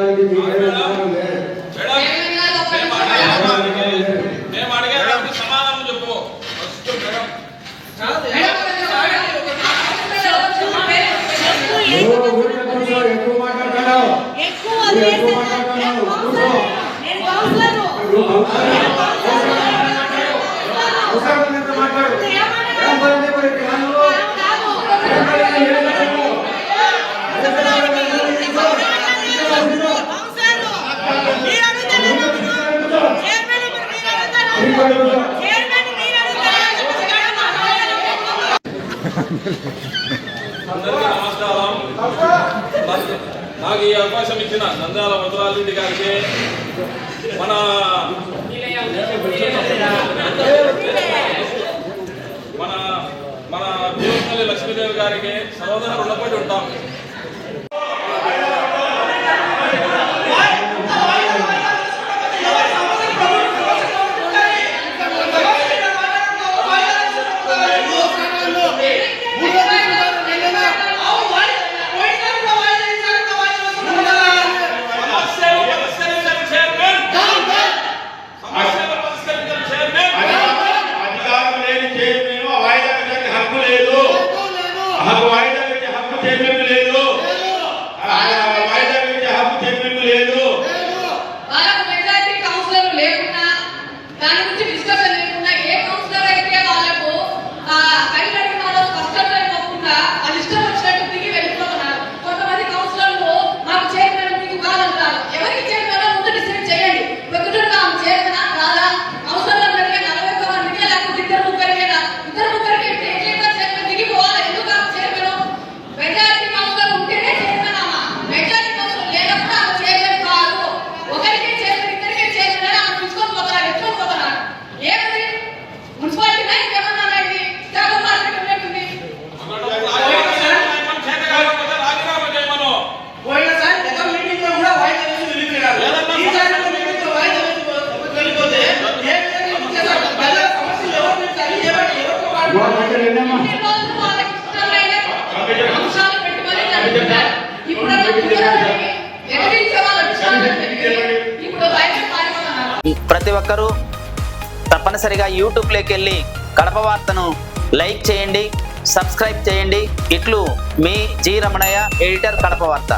చేయడానికి మీరేం కావాలే ఎక్కువ మాట్లాడతాడు ఎక్కువ మాట్లాడతాడు అవసరం మాట్లాడు అందరికీ నమస్కారం నాకు ఈ అవకాశం ఇచ్చిన నందాల మధురాలి గారికి మన మన మన భీమల్లి లక్ష్మీదేవి గారికి సర్వదా రుణపడి ఉంటాం. లేదు. వాళ్ళకు మెజారిటీ కౌన్సిలర్ లేకున్నా దాని గురించి డిస్కషన్ ప్రతి ఒక్కరూ తప్పనిసరిగా యూట్యూబ్లోకి వెళ్ళి కడప వార్తను లైక్ చేయండి సబ్స్క్రైబ్ చేయండి. ఇట్లు మీ జి రమణయ్య ఎడిటర్ కడప వార్త.